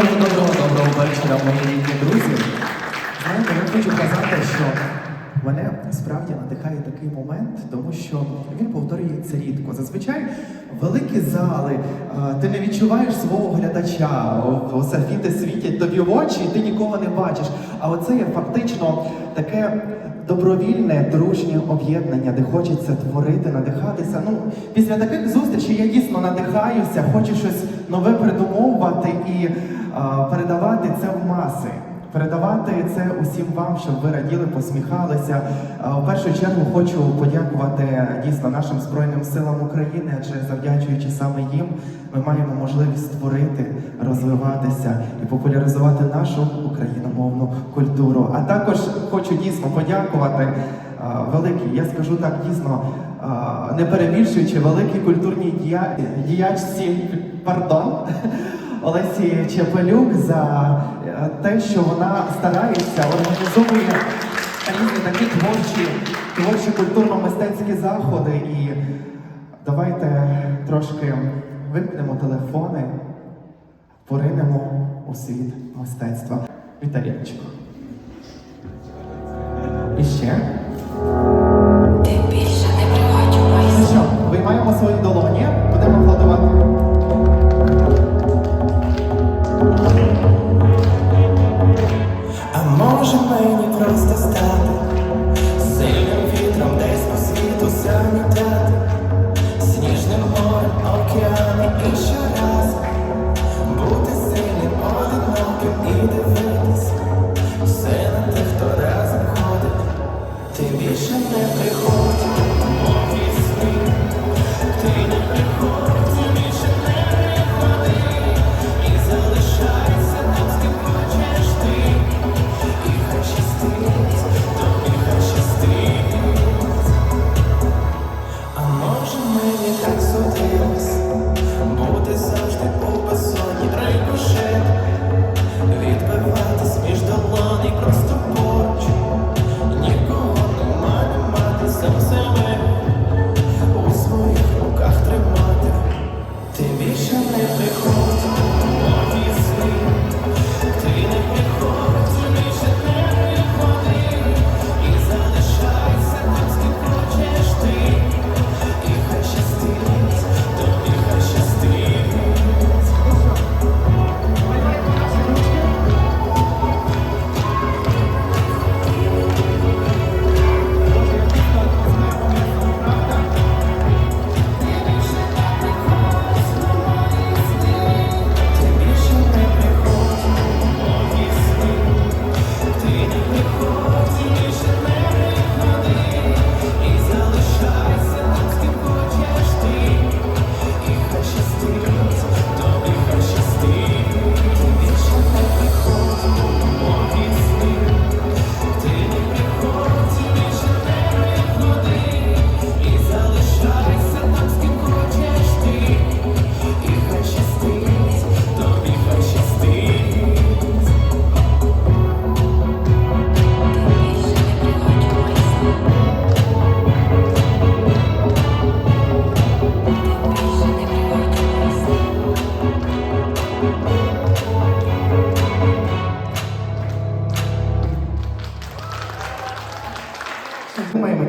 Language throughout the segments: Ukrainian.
Доброго, доброго, доброго вечора, мої рідні друзі. Знаєте, я хочу казати, що мене справді надихає такий момент, тому що він повторюється рідко. Зазвичай великі зали, ти не відчуваєш свого глядача, софіти світять тобі в очі, і ти нікого не бачиш. А оце є фактично таке добровільне, дружнє об'єднання, де хочеться творити, надихатися. Ну, після таких зустрічей я дійсно надихаюся, хочу щось нове придумовувати і а, передавати це в маси. Передавати це усім вам, щоб ви раділи, посміхалися. А, В першу чергу хочу подякувати дійсно нашим Збройним силам України, адже завдячуючи саме їм, ми маємо можливість створити, розвиватися і популяризувати нашу україномовну культуру. А також хочу дійсно подякувати а, великій, я скажу так дійсно, не перебільшуючи великій культурній дія- діячці, пардон. Олесі Чепелюк за е, те, що вона старається, організовує різні такі творчі, творчі культурно-мистецькі заходи. І давайте трошки вимкнемо телефони, поринемо у світ мистецтва. Віталіночко. І ще. Світу замітати, сніжним морем, океаном і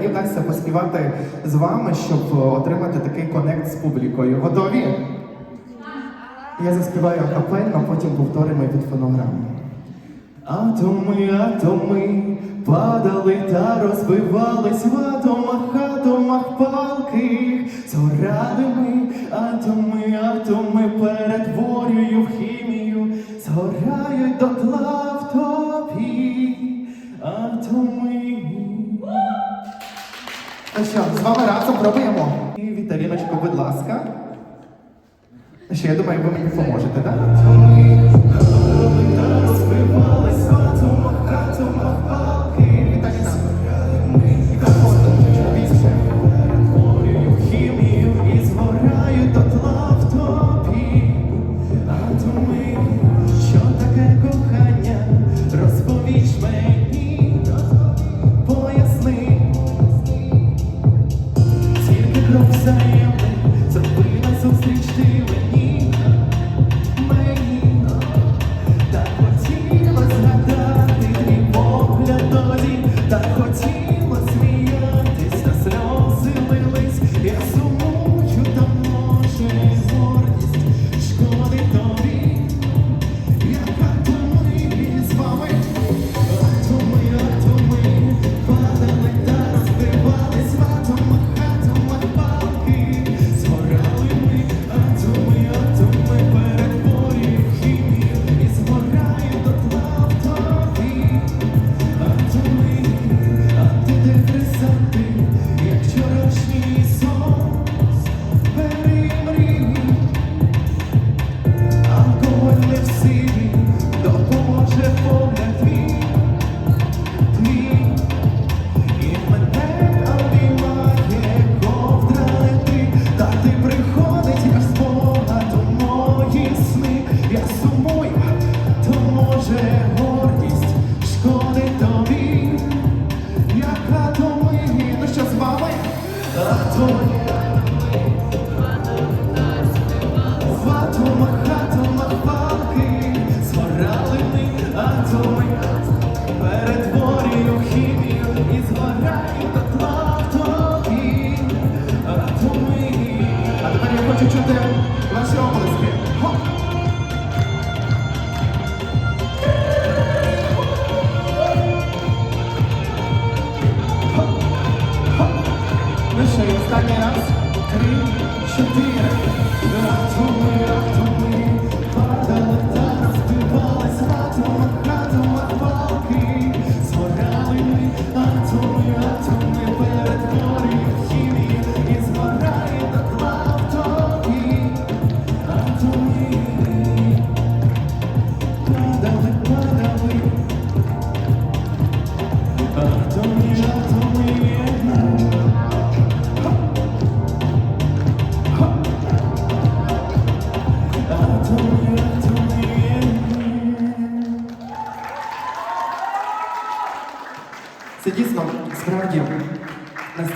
мені вдасться поспівати з вами, щоб е, отримати такий конект з публікою. Готові? Я заспіваю акапельно, потім повторимо під фонограму. Атоми, атоми падали та розбивались в атомах, атомах палки. Зоряли ми, атоми, атоми перетворюю в хімію, згорають дотла в тобі. Атоми. Ну що, з вами разом пробуємо. І Віталіночко, будь ласка. Що, я думаю, ви мені поможете, так? Розбивались в атомах, атомах палки. looks I am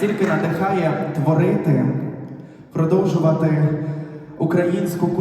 настільки надихає творити, продовжувати українську